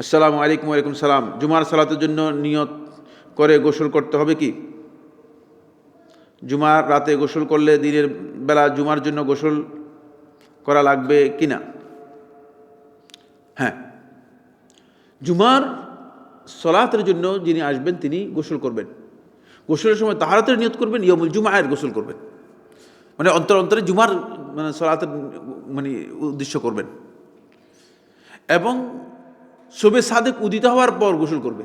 আসসালামু আলাইকুম, ওয়ালাইকুম সালাম। জুমার সালাতের জন্য নিয়ত করে গোসল করতে হবে কি? জুমার রাতে গোসল করলে দিনের বেলা জুমার জন্য গোসল করা লাগবে কি না হ্যাঁ। জুমার সলাতের জন্য যিনি আসবেন, তিনি গোসল করবেন। গোসলের সময় তাহারাতের নিয়ত করবেন ইয়মুল জুমায়ের গোসল করবেন। মানে অন্তর অন্তরে জুমার মানে সলাতের মানে উদ্দেশ্য করবেন। এবং শোবে সাদেক উদিত হওয়ার পর গোসল করবে।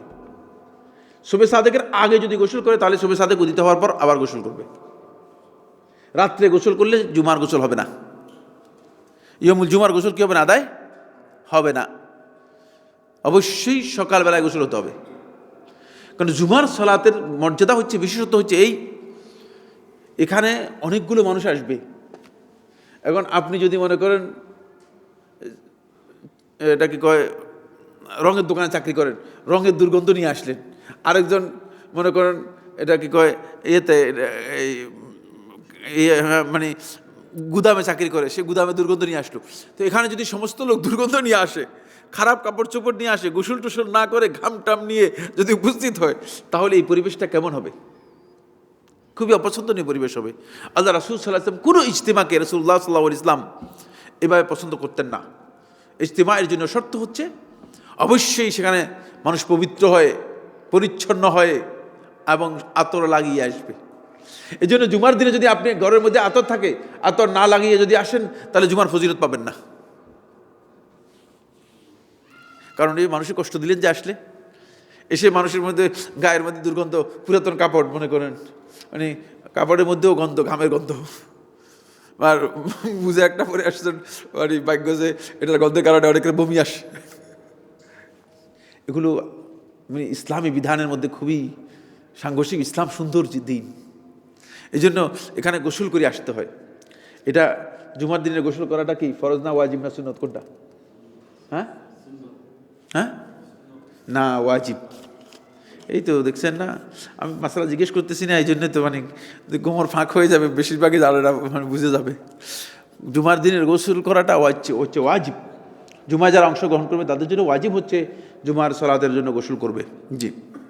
শোবে সাদেকের আগে যদি গোসল করে, তাহলে শোবে সাদেক উদিত হওয়ার পর আবার গোসল করবে। রাত্রে গোসল করলে জুমার গোসল হবে না। ইয়মুল জুমার গোসল কী হবে না, আদায়? হবে না। অবশ্যই সকালবেলায় গোসল হতে হবে। কারণ জুমার সলাতের মর্যাদা হচ্ছে, বিশেষত্ব হচ্ছে এই, এখানে অনেকগুলো মানুষ আসবে। এখন আপনি যদি মনে করেন এটা কি কয় রঙের দোকানে চাকরি করেন রঙের দুর্গন্ধ নিয়ে আসলেন। আরেকজন মনে করেন এটা কি কয় ইয়েতে এই হ্যাঁ, মানে গুদামে চাকরি করে সে গুদামে দুর্গন্ধ নিয়ে আসলো। তো এখানে যদি সমস্ত লোক দুর্গন্ধ নিয়ে আসে খারাপ কাপড় চোপড় নিয়ে আসে গোসল টুসল না করে ঘাম টাম নিয়ে যদি উপস্থিত হয় তাহলে এই পরিবেশটা কেমন হবে? খুবই অপছন্দনীয় পরিবেশ হবে। আল্লাহ রাসুল সাল্লাহ ইসলাম কোনো ইজতেমাকে রসুল্লাহ সাল্লাহ ইসলাম এভাবে পছন্দ করতেন না। ইজতেমা এর জন্য শর্ত হচ্ছে অবশ্যই সেখানে মানুষ পবিত্র হয়ে, পরিচ্ছন্ন হয়ে এবং আতর লাগিয়ে আসবে। এই জন্য জুমার দিনে যদি আপনি ঘরের মধ্যে আতর থাকে, আতর না লাগিয়ে যদি আসেন, তাহলে জুমার ফজিলত পাবেন না। কারণ এই মানুষের কষ্ট দিলেন যে আসলে। এসে মানুষের মধ্যে গায়ের মধ্যে দুর্গন্ধ, পুরাতন কাপড় মনে করেন। মানে কাপড়ের মধ্যেও গন্ধ, ঘামের গন্ধ। আর বুঝে একটা পরে আসছেন মানে ভাগ্য যে এটার গন্ধের কারণে অনেকের বমি আসে। এগুলো মানে ইসলামী বিধানের মধ্যে খুবই সাংঘর্ষিক, ইসলাম সুন্দর দিন। এই জন্য এখানে গোসল করে আসতে হয়। এটা জুমার দিনের গোসল করাটা কি ফরজ না ওয়াজিব না সুন্নত? কোনটা? হ্যাঁ? হ্যাঁ? না, ওয়াজিব। এই তো দেখছেন না? আমি মাসালা জিজ্ঞেস করতেছি না এই জন্য তো মানে গোমর ফাঁক হয়ে যাবে, বেশিরভাগই যারা মানে বুঝে যাবে। জুমার দিনের গোসল করাটা হচ্ছে ওয়াজিব। জুমা যারা অংশগ্রহণ করবে তাদের জন্য ওয়াজিব হচ্ছে জুমার সলাতের জন্য গোসল করবে। জি।